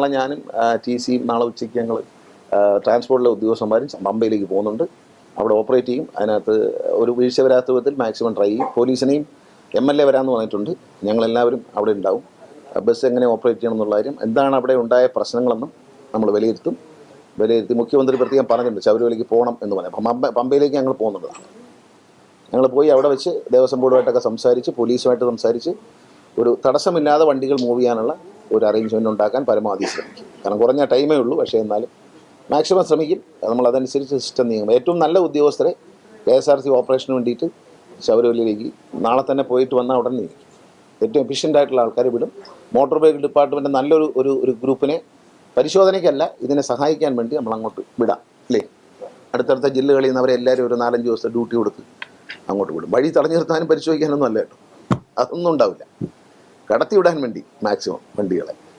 നാളെ ഞാനും ടി സിയും നാളെ ഉച്ചയ്ക്ക് ഞങ്ങൾ ട്രാൻസ്പോർട്ടിലെ ഉദ്യോഗസ്ഥന്മാരും പമ്പയിലേക്ക് പോകുന്നുണ്ട്. അവിടെ ഓപ്പറേറ്റ് ചെയ്യും. അതിനകത്ത് ഒരു വീഴ്ച വരാത്ത വിധത്തിൽ മാക്സിമം ട്രൈ ചെയ്യും. പോലീസിനെയും എം എൽ എ വരാമെന്ന് പറഞ്ഞിട്ടുണ്ട്. ഞങ്ങളെല്ലാവരും അവിടെ ഉണ്ടാവും. ബസ് എങ്ങനെ ഓപ്പറേറ്റ് ചെയ്യണം എന്നുള്ള കാര്യം എന്താണ് അവിടെ ഉണ്ടായ പ്രശ്നങ്ങളെന്നും നമ്മൾ വിലയിരുത്തും. വിലയിരുത്തി മുഖ്യമന്ത്രി പ്രത്യേകം പറഞ്ഞിട്ടുണ്ട് ശബരിമലയ്ക്ക് പോകണം എന്ന് പറഞ്ഞു. പമ്പയിലേക്ക് ഞങ്ങൾ പോകുന്നുള്ളതാണ് ഞങ്ങൾ പോയി അവിടെ വെച്ച് ദേവസ്വം ബോർഡുമായിട്ടൊക്കെ സംസാരിച്ച് പോലീസുമായിട്ട് സംസാരിച്ച് ഒരു തടസ്സമില്ലാതെ വണ്ടികൾ മൂവ് ചെയ്യാനുള്ള ഒരു അറേഞ്ച്മെന്റ് ഉണ്ടാക്കാൻ പരമാവധി ശ്രമിക്കും. കാരണം കുറഞ്ഞ ടൈമേ ഉള്ളൂ. പക്ഷേ എന്നാലും മാക്സിമം ശ്രമിക്കും. നമ്മൾ അതനുസരിച്ച് സിസ്റ്റം നീങ്ങും. ഏറ്റവും നല്ല ഉദ്യോഗസ്ഥരെ കെ എസ് ആർ സി ഓപ്പറേഷന് വേണ്ടിയിട്ട് ശബരിമലയിലേക്ക് നാളെ തന്നെ പോയിട്ട് വന്നാൽ ഉടൻ നീക്കും ഏറ്റവും എഫിഷ്യന്റ് ആയിട്ടുള്ള ആൾക്കാരെ വിടും. മോട്ടോർ വെഹിക്കിൾ ഡിപ്പാർട്ട്മെന്റ് നല്ലൊരു ഒരു ഒരു ഗ്രൂപ്പിനെ പരിശോധനയ്ക്കല്ല ഇതിനെ സഹായിക്കാൻ വേണ്ടി നമ്മൾ അങ്ങോട്ട് വിടാം. അല്ലേ? അടുത്തടുത്ത ജില്ലകളിൽ നിന്ന് അവരെ എല്ലാവരും ഒരു നാലഞ്ച് ദിവസത്തെ ഡ്യൂട്ടി കൊടുത്ത് അങ്ങോട്ട് വിടും. വഴി തടഞ്ഞു നിർത്താനും പരിശോധിക്കാനൊന്നും അല്ല കേട്ടോ. അതൊന്നും ഉണ്ടാവില്ല. കടത്തി വിടാൻ വേണ്ടി മാക്സിമം വണ്ടികളെ.